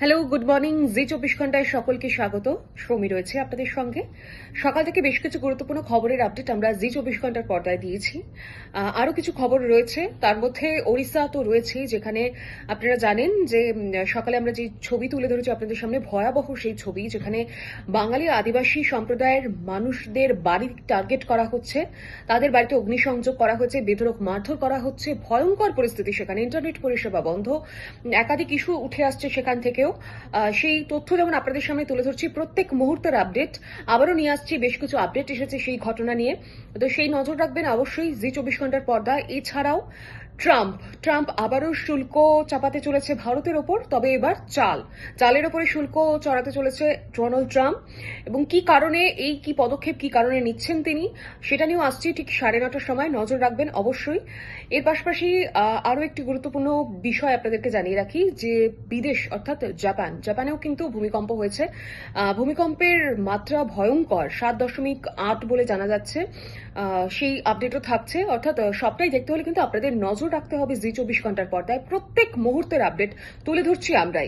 Hello good morning জি চব্বিশ ঘন্টায় সকলকে স্বাগত। শ্রমী রয়েছে আপনাদের সঙ্গে। সকাল থেকে বেশ কিছু গুরুত্বপূর্ণ খবরের আপডেট আমরা জি চব্বিশ ঘণ্টার পর্দায় দিয়েছি। আরও কিছু খবর রয়েছে। তার মধ্যে ওড়িশা তো রয়েছেই, যেখানে আপনারা জানেন যে সকালে আমরা যে ছবি তুলে ধরেছি আপনাদের সামনে, ভয়াবহ সেই ছবি, যেখানে বাঙালি আদিবাসী সম্প্রদায়ের মানুষদের বাড়ি টার্গেট করা হচ্ছে, তাদের বাড়িতে অগ্নিসংযোগ করা হয়েছে বেধরক মারধর করা হচ্ছে, ভয়ঙ্কর পরিস্থিতি সেখানে ইন্টারনেট পরিষেবা বন্ধ একাধিক ইস্যু উঠে আসছে সেখান থেকেও। আহ, সেই তথ্য যেমন আপনাদের সামনে তুলে ধরছি প্রত্যেক মুহূর্তের আপডেট। আবারও নিয়ে আসছি বেশ কিছু আপডেট এসেছে সেই ঘটনা নিয়ে। তো সেই নজর রাখবেন অবশ্যই জি চব্বিশ ঘণ্টার পর্দা। এছাড়াও ট্রাম্প। ট্রাম্প আবারও শুল্ক চাপাতে চলেছে ভারতের ওপর, তবে এবার চাল। চালের ওপরে শুল্ক চড়াতে চলেছে ডোনাল্ড ট্রাম্প। এবং কি কারণে, এই কি পদক্ষেপ, কি কারণে নিচ্ছেন তিনি, সেটা নিয়েও আসছি ঠিক সাড়ে নটার সময়। নজর রাখবেন অবশ্যই। এর পাশাপাশি আরও একটি গুরুত্বপূর্ণ বিষয় আপনাদেরকে জানিয়ে রাখি, যে বিদেশ, অর্থাৎ জাপান, জাপানেও কিন্তু ভূমিকম্প হয়েছে। ভূমিকম্পের মাত্রা ভয়ঙ্কর, সাত দশমিক আট বলে জানা যাচ্ছে। সেই আপডেটও থাকছে। অর্থাৎ, সবটাই দেখতে হলে কিন্তু আপনাদের নজর রাখতে হবে জি চব্বিশ ঘণ্টার পর্দায়। প্রত্যেক মুহূর্তের আপডেট তুলে ধরছি আমরাই।